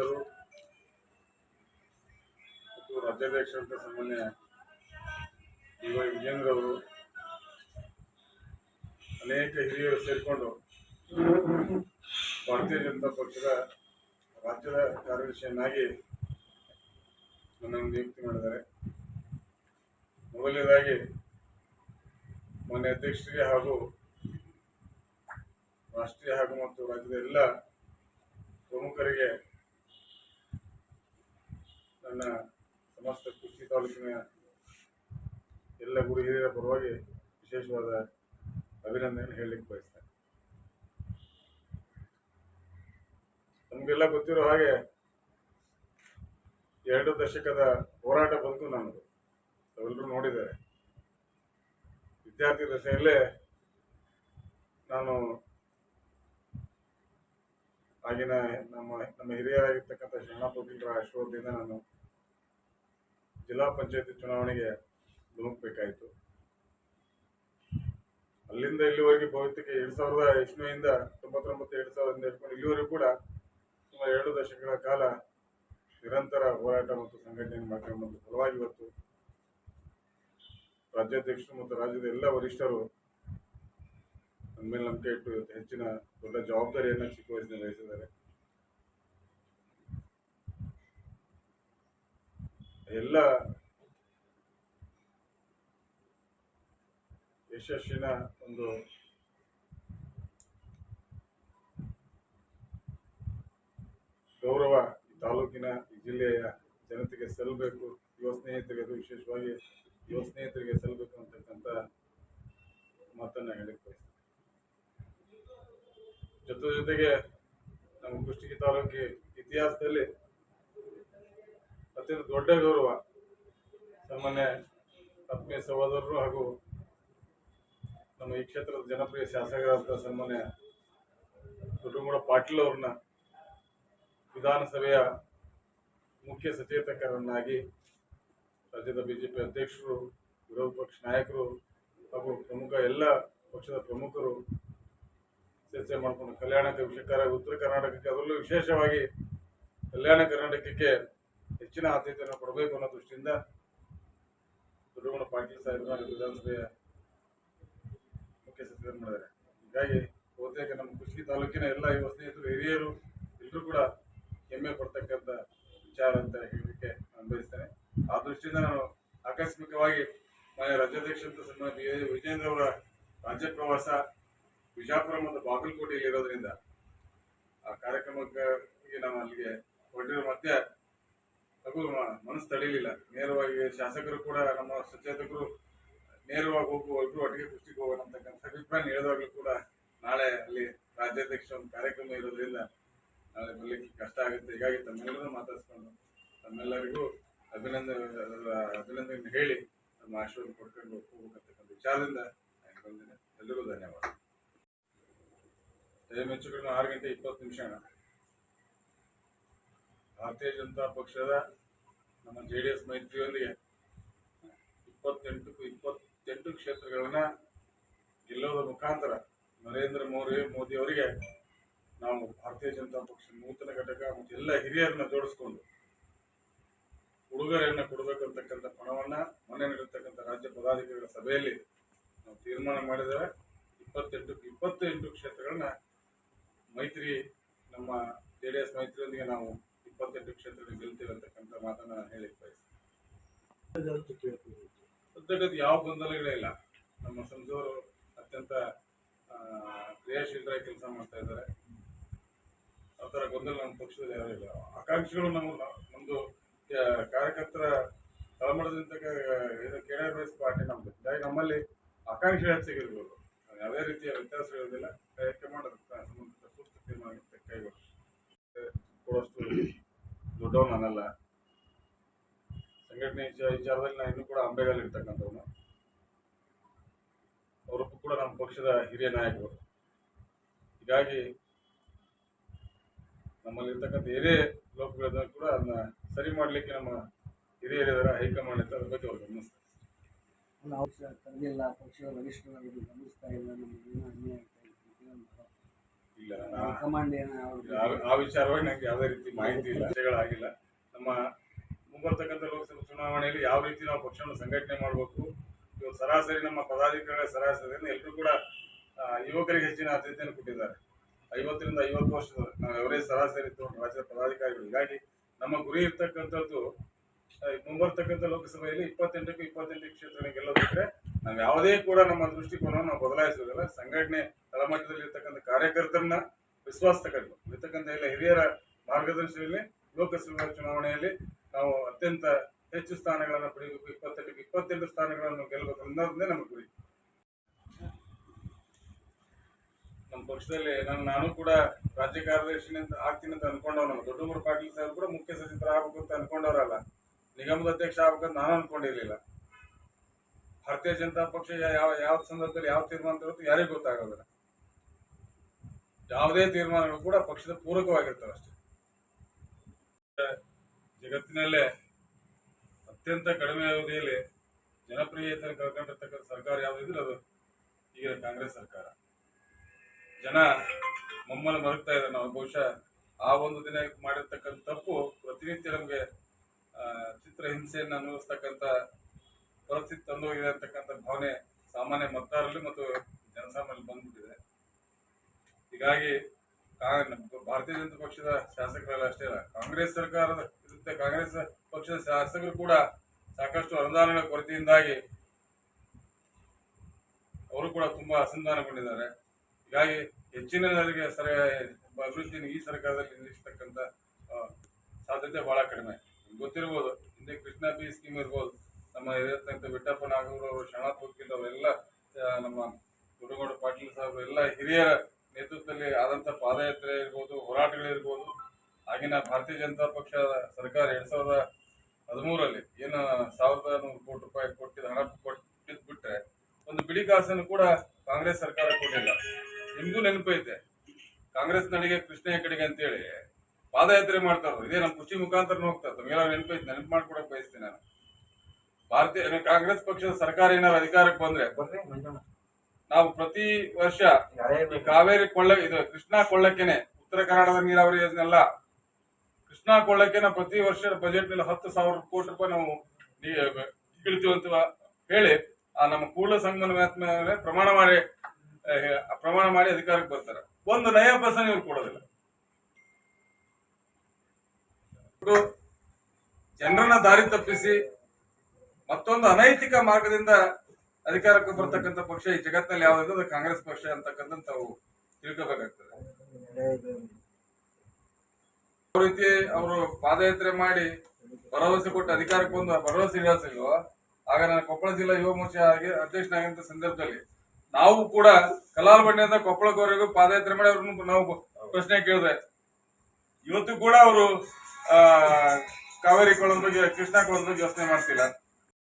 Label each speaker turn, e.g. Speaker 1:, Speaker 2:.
Speaker 1: ವರಿಷ್ಠರು ಮತ್ತು ರಾಜ್ಯಾಧ್ಯಕ್ಷರಂತ ಸಾಮಾನ್ಯ ಡಿ ವೈ ವಿಜೇಂದ್ರ ಅವರು. ಅನೇಕ ಹಿರಿಯರು ಸೇರಿಕೊಂಡು ಭಾರತೀಯ ಜನತಾ ಪಕ್ಷದ ರಾಜ್ಯದ ಕಾರ್ಯದರ್ಶಿಯನ್ನಾಗಿ ನನ್ನನ್ನು ನಿಯುಕ್ತಿ ಮಾಡಿದ್ದಾರೆ. ಮೊದಲನೇದಾಗಿ ಮಾನ್ಯ ಅಧ್ಯಕ್ಷರಿಗೆ ಹಾಗೂ ರಾಷ್ಟ್ರೀಯ ಹಾಗೂ ಮತ್ತು ರಾಜ್ಯದ ಎಲ್ಲ ಪ್ರಮುಖರಿಗೆ ನನ್ನ ಸಮಸ್ತ ಕೃಷಿ ತಾಲೂಕಿನ ಎಲ್ಲ ಗುರು ಹಿರಿಯರ ಪರವಾಗಿ ವಿಶೇಷವಾದ ಅಭಿನಂದನೆ ಹೇಳಲಿಕ್ಕೆ ಬಯಸ್ತೇನೆ. ನಮಗೆಲ್ಲ ಗೊತ್ತಿರೋ ಹಾಗೆ ಎರಡು ದಶಕದ ಹೋರಾಟ ಬಂತು ನನ್ನದು. ತಾವೆಲ್ಲರೂ ನೋಡಿದ್ದಾರೆ. ವಿದ್ಯಾರ್ಥಿ ದಶೆಯಲ್ಲೇ ನಾನು ಆಗಿನ ನಮ್ಮ ನಮ್ಮ ಹಿರಿಯರಾಗಿರ್ತಕ್ಕಂಥ ಶರಣಪ್ಪ ಆಶೀರ್ವಾದದಿಂದ ನಾನು ಜಿಲ್ಲಾ ಪಂಚಾಯತಿ ಚುನಾವಣೆಗೆ ಧುಮುಕ್ಬೇಕಾಯಿತು ಅಲ್ಲಿಂದ ಇಲ್ಲಿವರೆಗೆ ಭವಿಷ್ಯಕ್ಕೆ ಎರಡು ಸಾವಿರದ ಇಸ್ವಿಯಿಂದ ತೊಂಬತ್ತೊಂಬತ್ತು, ಎರಡ್ ಸಾವಿರದಿಂದ ಹಿಡ್ಕೊಂಡು ಇಲ್ಲಿವರೆಗೂ ಕೂಡ ಸುಮಾರು ಎರಡು ದಶಕಗಳ ಕಾಲ ನಿರಂತರ ಹೋರಾಟ ಮತ್ತು ಸಂಘಟನೆ ಮಾಡ್ಕೊಂಡು ಫಲವಾಗಿ ಇವತ್ತು ರಾಜ್ಯಾಧ್ಯಕ್ಷರು ಮತ್ತು ರಾಜ್ಯದ ಎಲ್ಲ ವರಿಷ್ಠರು ನಮ್ಮ ಮೇಲೆ ನಂಬಿಕೆ ಇಟ್ಟು ಹೆಚ್ಚಿನ ದೊಡ್ಡ ಜವಾಬ್ದಾರಿಯನ್ನು ಚಿಕ್ಕ ವಹಿಸಿದ್ದಾರೆ. ಎಲ್ಲ ಯಶಸ್ಸಿನ ಒಂದು ಗೌರವ ಈ ತಾಲೂಕಿನ, ಈ ಜಿಲ್ಲೆಯ ಜನತೆಗೆ ಸಲ್ಲಬೇಕು. ಯುವ ಸ್ನೇಹಿತರಿಗೆ ಅದು ವಿಶೇಷವಾಗಿ ಯುವ ಸ್ನೇಹಿತರಿಗೆ ಸಲ್ಲಬೇಕು ಅಂತಕ್ಕಂಥ ಮಾತನ್ನು ಹೇಳಿಕ್ ಜೊತೆ ಜೊತೆಗೆ ನಮ್ಮ ಕುಷ್ಟಗಿ ತಾಲೂಕಿ ಇತಿಹಾಸದಲ್ಲಿ ಅತ್ಯಂತ ದೊಡ್ಡ ಗೌರವ. ಸಾಮಾನ್ಯ ಆತ್ಮೀಯ ಸಹೋದರರು ಹಾಗೂ ನಮ್ಮ ಈ ಕ್ಷೇತ್ರದ ಜನಪ್ರಿಯ ಶಾಸಕರಾದ ಸನ್ಮಾನ್ಯ ದೊಡ್ಡಗೌಡ ಪಾಟೀಲ್ ಅವ್ರನ್ನ ವಿಧಾನಸಭೆಯ ಮುಖ್ಯ ಸಚೇತಕರನ್ನಾಗಿ ರಾಜ್ಯದ ಬಿಜೆಪಿ ಅಧ್ಯಕ್ಷರು, ವಿರೋಧ ಪಕ್ಷ ನಾಯಕರು ಹಾಗೂ ಪ್ರಮುಖ ಎಲ್ಲ ಪಕ್ಷದ ಪ್ರಮುಖರು ಚರ್ಚೆ ಮಾಡಿಕೊಂಡು ಕಲ್ಯಾಣ ವಿಷಯಕಾರ ಉತ್ತರ ಕರ್ನಾಟಕಕ್ಕೆ ಅದರಲ್ಲೂ ವಿಶೇಷವಾಗಿ ಕಲ್ಯಾಣ ಕರ್ನಾಟಕಕ್ಕೆ ಹೆಚ್ಚಿನ ಆದ್ಯತೆಯನ್ನು ಕೊಡಬೇಕು ಅನ್ನೋ ದೃಷ್ಟಿಯಿಂದ ದೊಡ್ಡಗೌಡ ಪಾಟೀಲ್ ಸಾಹೇಬ್ ವಿಧಾನಸಭೆಯ ಮುಖ್ಯ ಸಚಿವರು ಮಾಡಿದ್ದಾರೆ. ಹೀಗಾಗಿ ಬಹುತೇಕ ನಮ್ಮ ಕೃಷಿ ತಾಲೂಕಿನ ಎಲ್ಲ ಯುವ ಸ್ನೇಹಿತರು, ಹಿರಿಯರು ಎಲ್ಲರೂ ಕೂಡ ಹೆಮ್ಮೆ ಪಡ್ತಕ್ಕಂಥ ವಿಚಾರ ಅಂತ ಹೇಳಲಿಕ್ಕೆ ನಾನು ಬಯಸ್ತೇನೆ. ಆ ದೃಷ್ಟಿಯಿಂದ ನಾನು ಆಕಸ್ಮಿಕವಾಗಿ ಮಾನ್ಯ ರಾಜ್ಯಾಧ್ಯಕ್ಷ ವಿಜೇಂದ್ರ ಅವರ ರಾಜ್ಯ ಪ್ರವಾಸ ವಿಜಾಪುರ ಮತ್ತು ಬಾಗಲಕೋಟೆಯಲ್ಲಿ ಇರೋದ್ರಿಂದ ಆ ಕಾರ್ಯಕ್ರಮಕ್ಕೆ ನಾವು ಅಲ್ಲಿಗೆ ಹೊರಟಿರೋ ಮತ್ತೆ ಹಾಗೂ ಮನಸ್ಸು ತಡೀಲಿಲ್ಲ. ನೇರವಾಗಿ ಶಾಸಕರು ಕೂಡ ನಮ್ಮ ಸಚೇತಕರು ನೇರವಾಗಿ ಹೋಗುವ ಇಬ್ರು ಒಟ್ಟಿಗೆ ಕುಸ್ತಿಗೆ ಹೋಗೋಣ ಅಭಿಪ್ರಾಯ ಹೇಳಿದಾಗಲೂ ಕೂಡ ನಾಳೆ ಅಲ್ಲಿ ರಾಜ್ಯಾಧ್ಯಕ್ಷ ಒಂದು ಕಾರ್ಯಕ್ರಮ ಇರೋದ್ರಿಂದ ನಾಳೆ ಬರ್ಲಿಕ್ಕೆ ಕಷ್ಟ ಆಗುತ್ತೆ. ಹೀಗಾಗಿ ತಮ್ಮೆಲ್ಲರೂ ಮಾತಾಡಿಸ್ಕೊಂಡು ತಮ್ಮೆಲ್ಲರಿಗೂ ಅಭಿನಂದನೆ ಅಭಿನಂದನೆ ಹೇಳಿ ನಮ್ಮ ಆಶೀರ್ವಾದ ಕೊಡ್ಕೊಂಡು ಹೋಗ್ಬೇಕಂತಕ್ಕಂಥ ವಿಚಾರದಿಂದ ನಾನು ಎಲ್ಲರಿಗೂ ಧನ್ಯವಾದ. ಟೈಮ್ ಹೆಚ್ಚು ಆರು ಗಂಟೆ ಇಪ್ಪತ್ತು ನಿಮಿಷ ಭಾರತೀಯ ಜನತಾ ಪಕ್ಷದ ನಮ್ಮ ಜೆ ಡಿ ಎಸ್ ಮೈತ್ರಿಯೊಂದಿಗೆ ಇಪ್ಪತ್ತೆಂಟಕ್ಕೂ ಇಪ್ಪತ್ತೆಂಟು ಕ್ಷೇತ್ರಗಳನ್ನ ಗೆಲ್ಲೋದ್ರ ಮುಖಾಂತರ ನರೇಂದ್ರ ಮೋದಿ ಮೋದಿ ಅವರಿಗೆ ನಾವು ಭಾರತೀಯ ಜನತಾ ಪಕ್ಷ ನೂತನ ಘಟಕ ಮತ್ತು ಎಲ್ಲ ಹಿರಿಯರನ್ನ ಜೋಡಿಸ್ಕೊಂಡು ಉಡುಗೊರೆಯನ್ನು ಕೊಡಬೇಕಂತಕ್ಕಂಥ ಪಣವನ್ನ ಮೊನ್ನೆ ನಡೆರ್ತಕ್ಕಂಥ ರಾಜ್ಯ ಪದಾಧಿಕಾರಿಗಳ ಸಭೆಯಲ್ಲಿ ನಾವು ತೀರ್ಮಾನ ಮಾಡಿದರೆ ಇಪ್ಪತ್ತೆಂಟು ಇಪ್ಪತ್ತೆಂಟು ಕ್ಷೇತ್ರಗಳನ್ನ ಮೈತ್ರಿ ನಮ್ಮ ಜೆ ಡಿ ಎಸ್ ಮೈತ್ರಿಯೊಂದಿಗೆ ನಾವು ಇಪ್ಪತ್ತೆಂಟು ಕ್ಷೇತ್ರದಲ್ಲಿ ಗೆಲ್ತೀವಿ ಅಂತಕ್ಕಂಥ ಮಾತನ್ನ ಹೇಳಿಕ್ ಬಯಸ್ತೀನಿ. ಸದ್ಯಗತಿ ಯಾವ ಗೊಂದಲಗಳೇ ಇಲ್ಲ. ನಮ್ಮ ಸಂಸದರು ಅತ್ಯಂತ ಕ್ರಿಯಾಶೀಲರಾಗಿ ಕೆಲಸ ಮಾಡ್ತಾ ಇದ್ದಾರೆ. ಆ ಥರ ಗೊಂದಲ ನಮ್ಮ ಪಕ್ಷದಲ್ಲಿ ಯಾರೂ ಇಲ್ಲ. ಆಕಾಂಕ್ಷಿಗಳು ನಮ್ಮ ನಮ್ಮದು ಕಾರ್ಯಕರ್ತರ ತಳಮಟ್ಟದಿಂದ ಕೆಳ ಬೇಸ್ ಪಾರ್ಟಿ ನಮ್ಮದು ಹೀಗಾಗಿ ನಮ್ಮಲ್ಲಿ ಆಕಾಂಕ್ಷೆ ಹೆಚ್ಚಿಗಿರ್ಬೋದು ಯಾವುದೇ ರೀತಿಯ ವಿಚಾರ- ವಿಚಾರದಲ್ಲಿ ನಾನು ಇನ್ನೂ ಕೂಡ ಅಂಬೆಗಾಲ್ ಇರ್ತಕ್ಕಂಥವನು. ಅವರು ಕೂಡ ನಮ್ಮ ಪಕ್ಷದ ಹಿರಿಯ ನಾಯಕರು. ಹೀಗಾಗಿ ನಮ್ಮಲ್ಲಿ ಹಿರಿಯ ಏನೇ ಲೋಕಗಳಿದ್ದರೂ ಕೂಡ ಅದನ್ನ ಸರಿ ಮಾಡಲಿಕ್ಕೆ ನಮ್ಮ ಹಿರಿಯರಿದ್ದಾರೆ ಹೈಕಮಾಂಡ್ ಅಂತ ಅದ್ರ ಬಗ್ಗೆ ಅವ್ರು ಗಮನಿಸ್ತಾರೆ.
Speaker 2: ನಾವು ಪಕ್ಷದ ಗಮನಿಸ್ತಾ ಇಲ್ಲ ನಮಗೆ ಅನ್ಯಾಯ
Speaker 1: ಇಲ್ಲ ನಾನು
Speaker 2: ಹೈಕಮಾಂಡ್
Speaker 1: ಆ- ಆ ವಿಚಾರವಾಗಿ ನಂಗೆ ಯಾವುದೇ ರೀತಿ ಮಾಹಿತಿ ಇಲ್ಲ. ವಿಷಯಗಳಾಗಿಲ್ಲ. ನಮ್ಮ ಮುಂಬರ್ತಕ್ಕಂಥ ಲೋಕಸಭಾ ಚುನಾವಣೆಯಲ್ಲಿ ಯಾವ ರೀತಿ ನಾವು ಪಕ್ಷವನ್ನು ಸಂಘಟನೆ ಮಾಡಬೇಕು ಇವತ್ತು ಸರಾಸರಿ ನಮ್ಮ ಪದಾಧಿಕಾರಿಗಳ ಸರಾಸರಿಯಿಂದ ಎಲ್ಲರೂ ಕೂಡ ಯುವಕರಿಗೆ ಹೆಚ್ಚಿನ ಆದ್ಯತೆಯನ್ನು ಕೊಟ್ಟಿದ್ದಾರೆ. ಐವತ್ತರಿಂದ ಐವತ್ತು ವರ್ಷದ ನಾವು ಎವರೇಜ್ ಸರಾಸರಿ ಇತ್ತು ರಾಜ್ಯದ ಪದಾಧಿಕಾರಿಗಳು. ಹೀಗಾಗಿ ನಮ್ಮ ಗುರಿ ಇರ್ತಕ್ಕಂಥದ್ದು ಮುಂಬರ್ತಕ್ಕಂಥ ಲೋಕಸಭೆಯಲ್ಲಿ ಇಪ್ಪತ್ತೆಂಟಕ್ಕೂ ಇಪ್ಪತ್ತೆಂಟು ಕ್ಷೇತ್ರಗಳಿಗೆ ಗೆಲ್ಲೋದಿದ್ರೆ ನಾವು ಯಾವುದೇ ಕೂಡ ನಮ್ಮ ದೃಷ್ಟಿಕೋನವನ್ನು ನಾವು ಬದಲಾಯಿಸೋದಿಲ್ಲ ಸಂಘಟನೆ ತಳಮಟ್ಟದಲ್ಲಿ ಇರ್ತಕ್ಕಂಥ ಕಾರ್ಯಕರ್ತರನ್ನ ವಿಶ್ವಾಸ ತಗೊಂಡು ಇರ್ತಕ್ಕಂಥ ಎಲ್ಲ ಹಿರಿಯರ ಮಾರ್ಗದರ್ಶನದಲ್ಲಿ ಲೋಕಸಭಾ ಚುನಾವಣೆಯಲ್ಲಿ ನಾವು ಅತ್ಯಂತ ಹೆಚ್ಚು ಸ್ಥಾನಗಳನ್ನು ಪಡೆಯಬೇಕು. ಇಪ್ಪತ್ತೆಂಟಕ್ಕೆ ಇಪ್ಪತ್ತೆಂಟು ಸ್ಥಾನಗಳನ್ನು ಗೆಲ್ಲಬೇಕು ಅನ್ನೋದನ್ನೇ ನಮ್ಮ ಗುರಿ. ನಮ್ಮ ಪಕ್ಷದಲ್ಲಿ ನಾನು ನಾನು ಕೂಡ ರಾಜ್ಯ ಕಾರ್ಯದರ್ಶಿ ಅಂತ ಆಗ್ತೀನಿ ಅಂತ ಅನ್ಕೊಂಡವ್ ನಮ್ಮ ದೊಡ್ಡಮೂರು ಪಾಟೀಲ್ ಸಾಹೇಬ್ ಕೂಡ ಮುಖ್ಯ ಸಚಿವರು ಆಗ್ಬೇಕು ಅಂತ ಅನ್ಕೊಂಡವ್ರಲ್ಲ. ನಿಗಮದ ಅಧ್ಯಕ್ಷ ಆಗ್ಬೇಕಂತ ಅಂತ ನಾನು ಅನ್ಕೊಂಡಿರ್ಲಿಲ್ಲ. ಭಾರತೀಯ ಜನತಾ ಪಕ್ಷ ಯಾವ ಯಾವ ಸಂದರ್ಭದಲ್ಲಿ ಯಾವ ತೀರ್ಮಾನ ತಗೊಳ್ತು ಯಾರಿಗೂ ಗೊತ್ತಾಗೋದಿಲ್ಲ. ಯಾವುದೇ ತೀರ್ಮಾನಗಳು ಕೂಡ ಪಕ್ಷದ ಪೂರಕವಾಗಿರ್ತವೆ ಅಷ್ಟೇ. ಜಗತ್ತಿನಲ್ಲೇ ಅತ್ಯಂತ ಕಡಿಮೆ ಅವಧಿಯಲ್ಲಿ ಜನಪ್ರಿಯತೆಯನ್ನು ಕಳ್ಕೊಂಡಿರ್ತಕ್ಕಂಥ ಸರ್ಕಾರ ಯಾವುದಿದ್ರೆ ಅದು ಈಗಿನ ಕಾಂಗ್ರೆಸ್ ಸರ್ಕಾರ. ಜನ ಮಮ್ಮಲ್ಲಿ ಮರಗ್ತಾ ಇದ್ದಾರೆ. ನಾವು ಬಹುಶಃ ಆ ಒಂದು ದಿನ ಮಾಡಿರ್ತಕ್ಕಂಥ ತಪ್ಪು ಪ್ರತಿನಿತ್ಯ ನಮಗೆ ಚಿತ್ರಹಿಂಸೆಯನ್ನು ಅನುಭವಿಸ್ತಕ್ಕಂಥ ಪರಿಸ್ಥಿತಿ ತಂದೋಗಿದೆ ಅಂತಕ್ಕಂಥ ಭಾವನೆ ಸಾಮಾನ್ಯ ಮತದಾರರಲ್ಲಿ ಮತ್ತು ಜನಸಾಮಾನ್ಯ ಬಂದ್ಬಿಟ್ಟಿದೆ. ಹೀಗಾಗಿ ಭಾರತೀಯ ಜನತಾ ಪಕ್ಷದ ಶಾಸಕರಲ್ಲ ಅಷ್ಟೇ ಅಲ್ಲ, ಕಾಂಗ್ರೆಸ್ ಸರ್ಕಾರದ ವಿರುದ್ಧ ಕಾಂಗ್ರೆಸ್ ಪಕ್ಷದ ಶಾಸಕರು ಕೂಡ ಸಾಕಷ್ಟು ಅನುದಾನಗಳ ಕೊರತೆಯಿಂದಾಗಿ ಅವರು ಕೂಡ ತುಂಬಾ ಅಸಂಧಾನಗೊಂಡಿದ್ದಾರೆ ಹೀಗಾಗಿ ಹೆಚ್ಚಿನ ಜನರಿಗೆ ಸರ, ಅಭಿವೃದ್ಧಿಯನ್ನು ಈ ಸರ್ಕಾರದಲ್ಲಿ ನಿಲ್ಲಿಸ್ತಕ್ಕಂಥ ಸಾಧ್ಯತೆ ಬಹಳ ಕಡಿಮೆ. ಗೊತ್ತಿರ್ಬೋದು, ಹಿಂದೆ ಕೃಷ್ಣ ಬಿ ಸ್ಕೀಮ್ ಇರ್ಬೋದು, ನಮ್ಮ ಇರತಕ್ಕಂಥ ಬಿಟ್ಟಪ್ಪ ನಾಗೂರ್ ಅವರು ಶರಣಪ್ಪ ಅವರೆಲ್ಲ ನಮ್ಮ ದೊಡ್ಡಗೌಡ ಪಾಟೀಲ್ ಸಾಹೇಬ್ ಎಲ್ಲ ಹಿರಿಯರ ನೇತೃತ್ವದಲ್ಲಿ ಆದಂಥ ಪಾದಯಾತ್ರೆ ಇರ್ಬೋದು, ಹೋರಾಟಗಳಿರ್ಬೋದು ಆಗಿನ ಭಾರತೀಯ ಜನತಾ ಪಕ್ಷ ಸರ್ಕಾರ ಎರಡ್ ಸಾವಿರದ ಹದಿಮೂರಲ್ಲಿ ಏನು ಸಾವಿರದ ನೂರು ಕೋಟಿ ರೂಪಾಯಿ ಕೊಟ್ಟಿದ ಹಣ ಕೊಟ್ಟಿದ್ ಬಿಟ್ರೆ ಒಂದು ಬಿಡಿ ಕಾಸನ್ನು ಕೂಡ ಕಾಂಗ್ರೆಸ್ ಸರ್ಕಾರ ಕೊಡಲಿಲ್ಲ ನಿಮ್ಗೂ ನೆನಪೈತೆ ಕಾಂಗ್ರೆಸ್ ನಡಿಗೆ ಕೃಷ್ಣ ಕಡೆಗೆ ಅಂತೇಳಿ ಪಾದಯಾತ್ರೆ ಮಾಡ್ತಾರ ಇದೇ ನಮ್ಮ ಕೃಷಿ ಮುಖಾಂತರ ಹೋಗ್ತಾರೆ ತಮಗೆಲ್ಲ ನೆನಪೈತೆ ನೆನಪು ಮಾಡ್ಕೊಡಕ್ ಬಯಸ್ತೀನಿ ನಾನು. ಭಾರತೀಯ ಕಾಂಗ್ರೆಸ್ ಪಕ್ಷದ ಸರ್ಕಾರ ಏನಾದ್ರು ಅಧಿಕಾರಕ್ಕೆ ಬಂದ್ರೆ ನಾವು ಪ್ರತಿ ವರ್ಷ ಈ ಕಾವೇರಿ ಕೊಳ್ಳ ಇದು ಕೃಷ್ಣಾ ಕೊಳ್ಳಕ್ಕೆನೆ ಉತ್ತರ ಕರ್ನಾಟಕದ ನೀರಾವರಿ ಯೋಜನೆ ಅಲ್ಲ. ಕೃಷ್ಣಾ ನಾವು ಪ್ರತಿ ವರ್ಷ ಬಜೆಟ್ನಲ್ಲಿ ಹತ್ತು ಸಾವಿರ ಕೋಟಿ ರೂಪಾಯಿ ನಾವು ನೀ- ಅಂತ ಹೇಳಿ, ಆ, ನಮ್ಮ ಕೂಡಲ ಸಂಗಮನ ಪ್ರಮಾಣ ಮಾಡಿ ಪ್ರಮಾಣ ಮಾಡಿ ಅಧಿಕಾರಕ್ಕೆ ಬರ್ತಾರೆ. ಒಂದು ನಯ ಪರ್ಸನ್ ಇವ್ರು ಕೊಡೋದಿಲ್ಲ. ಜನರನ್ನ ದಾರಿ ತಪ್ಪಿಸಿ ಮತ್ತೊಂದು ಅನೈತಿಕ ಮಾರ್ಗದಿಂದ ಅಧಿಕಾರಕ್ಕೆ ಬರ್ತಕ್ಕಂಥ ಪಕ್ಷ ಈ ಜಗತ್ತಿನಲ್ಲಿ ಯಾವ್ದು ಅದು ಕಾಂಗ್ರೆಸ್ ಪಕ್ಷ ಅಂತಕ್ಕಂಥ ತಾವು ತಿಳ್ಕೋಬೇಕಾಗ್ತದೆ. ರೀತಿ ಅವರು ಪಾದಯಾತ್ರೆ ಮಾಡಿ ಭರವಸೆ ಕೊಟ್ಟು ಅಧಿಕಾರಕ್ಕೆ ಬಂದು ಭರವಸೆ ಇಳಿಸಿಲ್ವೋ ಆಗ ನಾನು ಕೊಪ್ಪಳ ಜಿಲ್ಲಾ ಯುವ ಮೋರ್ಚಾ ಆಗಿ ಅಧ್ಯಕ್ಷನಾಗಿದ್ದ ಸಂದರ್ಭದಲ್ಲಿ ನಾವು ಕೂಡ ಕಲಾಲ್ ಬಂಡೆಯಿಂದ ಕೊಪ್ಪಳದವರೆಗೂ ಪಾದಯಾತ್ರೆ ಮಾಡಿ ಅವ್ರನ್ನ ನಾವು ಪ್ರಶ್ನೆ ಕೇಳಿದೆ ಇವತ್ತು ಕೂಡ ಅವರು ಕಾವೇರಿ ಕೊಳದ ಬಗ್ಗೆ, ಕೃಷ್ಣ ಕೊಳದ ಬಗ್ಗೆ ಯೋಚನೆ ಮಾಡ್ತಿಲ್ಲ